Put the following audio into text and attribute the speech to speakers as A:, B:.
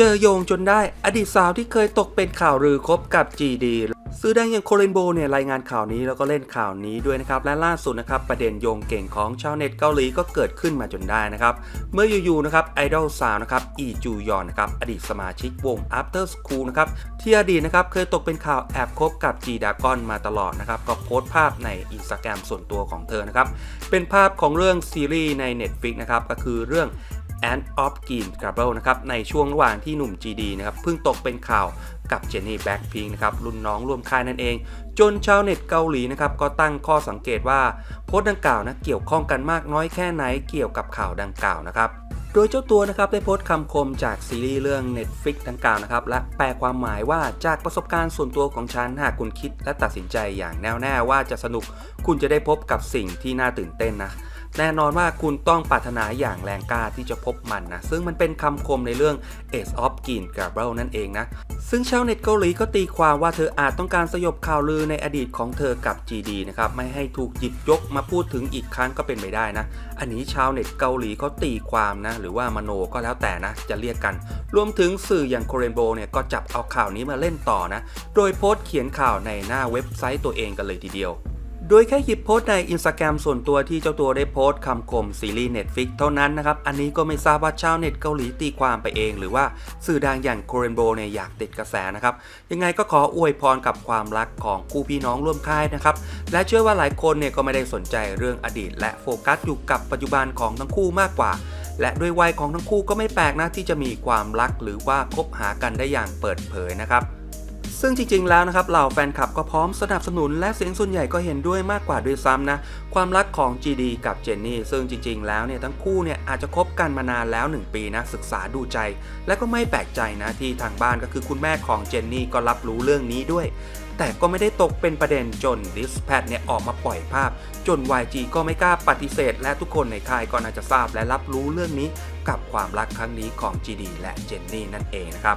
A: เจอโยงจนได้อดีตสาวที่เคยตกเป็นข่าวลือคบกับ GD ซื้อดังอย่างโคเรนโบเนี่ยรายงานข่าวนี้แล้วก็เล่นข่าวนี้ด้วยนะครับ และล่าสุดนะครับประเด็นโยงเก่งของชาวเน็ตเกาหลีก็เกิดขึ้นมาจนได้นะครับ เมื่ออยู่ๆนะครับไอดอลสาวนะครับอีจูยอนนะครับอดีตสมาชิกวง After School นะครับที่อดีตนะครับเคยตกเป็นข่าวแอบคบกับ G d a g o n มาตลอดนะครับก็โพสต์ภาพในอินสตาแกรมส่วนตัวของเธอนะครับเป็นภาพของเรื่องซีรีส์ใน Netflix นะครับก็คือเรื่อง and of Green g a b l e นะครับในช่วงระหว่างที่หนุ่ม GD นะครับเพิ่งตกเป็นข่าวกับเจนนี่แบ็ p พิงนะครับรุ่นน้องร่วมค่ายนั่นเอง จนชาวเน็ตเกาหลีนะครับก็ตั้งข้อสังเกตว่าโพสต์ดังกล่าวนะเกี่ยวข้องกันมากน้อยแค่ไหนเกี่ยวกับข่าวดังกล่าวนะครับโดยเจ้าตัวนะครับได้โพสต์คำคมจากซีรีส์เรื่อง Netflix ดังกล่าวนะครับและแปลความหมายว่าจากประสบการณ์ส่วนตัวของฉันหากคุณคิดและตัดสินใจอย่างแน่วแน่ว่าจะสนุก คุณจะได้พบกับสิ่งที่น่าตื่นเต้นนะ แน่นอนว่าคุณต้องปรารถนาอย่างแรงกล้าที่จะพบมันนะ ซึ่งมันเป็นคำคมในเรื่อง Ace of g r e e n g a b l e นั่นเองนะ ซึ่งชาวเน็ตเกาหลีก็ตีความว่าเธออาจต้องการสยบข่าวลือในอดีตของเธอกับ GD นะครับ ไม่ให้ถูกหยิบยกมาพูดถึงอีกครั้งก็เป็นไปได้นะ อันนี้ชาวเน็ตเกาหลีเขาตีความนะ หรือว่ามโนก็แล้วแต่นะ จะเรียกกัน รวมถึงสื่ออย่างโคเรนโบเนี่ยก็จับเอาข่าวนี้มาเล่นต่อนะ โดยโพสต์เขียนข่าวในหน้าเว็บไซต์ตัวเองกันเลยทีเดียว โดยแค่หยิบโพสต์ในอินสตาแกรมส่วนตัวที่เจ้าตัวได้โพสต์คำคมซีรีส์ Netflix เท่านั้นนะครับ อันนี้ก็ไม่ทราบว่าชาวเน็ตเกาหลีตีความไปเอง หรือว่าสื่อดังอย่างโคเรนโบเนี่ยอยากติดกระแสนะครับ ยังไงก็ขออวยพรกับความรักของคู่พี่น้องร่วมค่ายนะครับ และเชื่อว่าหลายคนเนี่ยก็ไม่ได้สนใจเรื่องอดีต และโฟกัสอยู่กับปัจจุบันของทั้งคู่มากกว่าและด้วยวัยของทั้งคู่ก็ไม่แปลกนะที่จะมีความรักหรือว่าคบหากันได้อย่างเปิดเผยนะครับ ซึ่งจริงๆ แล้วนะครับเหล่าแฟนคลับก็พร้อมสนับสนุนและเสียงส่วนใหญ่ก็เห็นด้วยมากกว่าด้วยซ้ำนะความรักของ GD กับเจนนี่ซึ่งจริง ๆ แล้วเนี่ยทั้งคู่เนี่ยอาจจะคบกันมานานแล้ว 1 ปีนะศึกษาดูใจ และก็ไม่แปลกใจนะที่ทางบ้านก็คือคุณแม่ของเจนนี่ก็รับรู้เรื่องนี้ด้วยแต่ก็ไม่ได้ตกเป็นประเด็นจนดิสแพดเนี่ยออกมาปล่อยภาพ จน YG ก็ไม่กล้าปฏิเสธ และทุกคนในค่ายก็น่าจะทราบและรับรู้เรื่องนี้ กับความรักครั้งนี้ของ GD และเจนนี่นั่นเองนะครับ